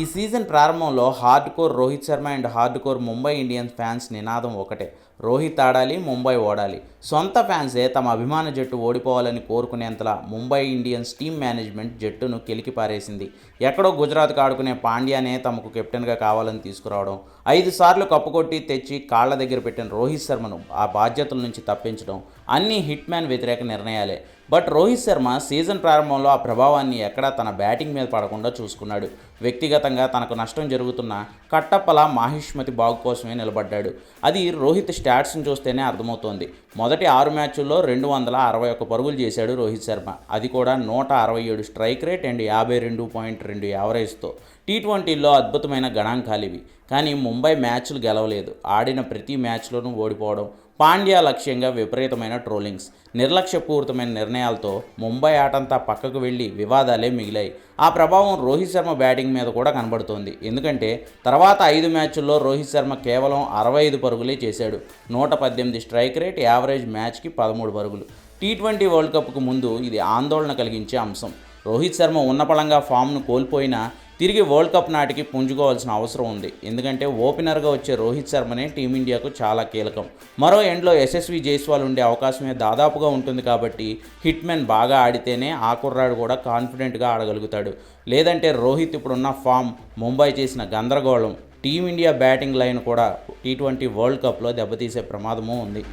ఈ సీజన్ ప్రారంభంలో hardcore Rohit Sharma and hardcore Mumbai Indians fans నినాదం ఒకటే. రోహిత్ ఆడాలి ముంబై ఓడాలి. సొంత ఫ్యాన్సే తమ అభిమాన జట్టు ఓడిపోవాలని కోరుకునేంతలా ముంబై ఇండియన్స్ టీం మేనేజ్మెంట్ జట్టును కెలికి పారేసింది. ఎక్కడో గుజరాత్కు ఆడుకునే పాండ్యానే తమకు కెప్టెన్గా కావాలని తీసుకురావడం. ఐదు సార్లు కప్పుకొట్టి తెచ్చి కాళ్ళ దగ్గర పెట్టిన రోహిత్ శర్మను ఆ బాధ్యతల నుంచి తప్పించడం అన్ని హిట్ మ్యాన్ వ్యతిరేక నిర్ణయాలే. బట్ రోహిత్ శర్మ సీజన్ ప్రారంభంలో ఆ ప్రభావాన్ని ఎక్కడా తన బ్యాటింగ్ మీద పడకుండా చూసుకున్నాడు. వ్యక్తిగతంగా తనకు నష్టం జరుగుతున్న కట్టప్పల మాహిష్మతి బాగు కోసమే నిలబడ్డాడు. అది రోహిత్ స్టాట్స్ని చూస్తేనే అర్థమవుతోంది. మొదటి మొదటి ఆరు మ్యాచ్ల్లో రెండు వందల అరవై ఒక్క పరుగులు చేశాడు రోహిత్ శర్మ. అది కూడా నూట అరవై ఏడు స్ట్రైక్ రేట్ అండ్ యాభై రెండు పాయింట్ రెండు యావరేజ్తో. టీ ట్వంటీలో అద్భుతమైన గణాంకాలు ఇవి. కానీ ముంబై మ్యాచ్లు గెలవలేదు. ఆడిన ప్రతి మ్యాచ్లోనూ ఓడిపోవడం పాండ్యా లక్ష్యంగా విపరీతమైన ట్రోలింగ్స్. నిర్లక్ష్యపూరితమైన నిర్ణయాలతో ముంబై ఆటంతా పక్కకు వెళ్ళి వివాదాలే మిగిలాయి. ఆ ప్రభావం రోహిత్ శర్మ బ్యాటింగ్ మీద కూడా కనబడుతోంది. ఎందుకంటే తర్వాత ఐదు మ్యాచ్ల్లో రోహిత్ శర్మ కేవలం అరవై ఐదు పరుగులే చేశాడు. నూట పద్దెనిమిది స్ట్రైక్ రేట్ యావరేజ్ మ్యాచ్కి పదమూడు పరుగులు. టీ ట్వంటీ వరల్డ్ కప్కు ముందు ఇది ఆందోళన కలిగించే అంశం. రోహిత్ శర్మ ఉన్నపళంగా ఫామ్ను కోల్పోయినా తిరిగి వరల్డ్ కప్ నాటికి పుంజుకోవాల్సిన అవసరం ఉంది. ఎందుకంటే ఓపెనర్గా వచ్చే రోహిత్ శర్మనే టీమిండియాకు చాలా కీలకం. మరో ఎండ్లో యశస్వి జైస్వాల్ ఉండే అవకాశమే దాదాపుగా ఉంటుంది కాబట్టి హిట్ మెన్ బాగా ఆడితేనే ఆ కుర్రాడు కూడా కాన్ఫిడెంట్గా ఆడగలుగుతాడు. లేదంటే రోహిత్ ఇప్పుడున్న ఫామ్ ముంబై చేసిన గందరగోళం. టీమిండియా బ్యాటింగ్ లైన్ కూడా టీ ట్వంటీ వరల్డ్ కప్లో దెబ్బతీసే ప్రమాదము ఉంది.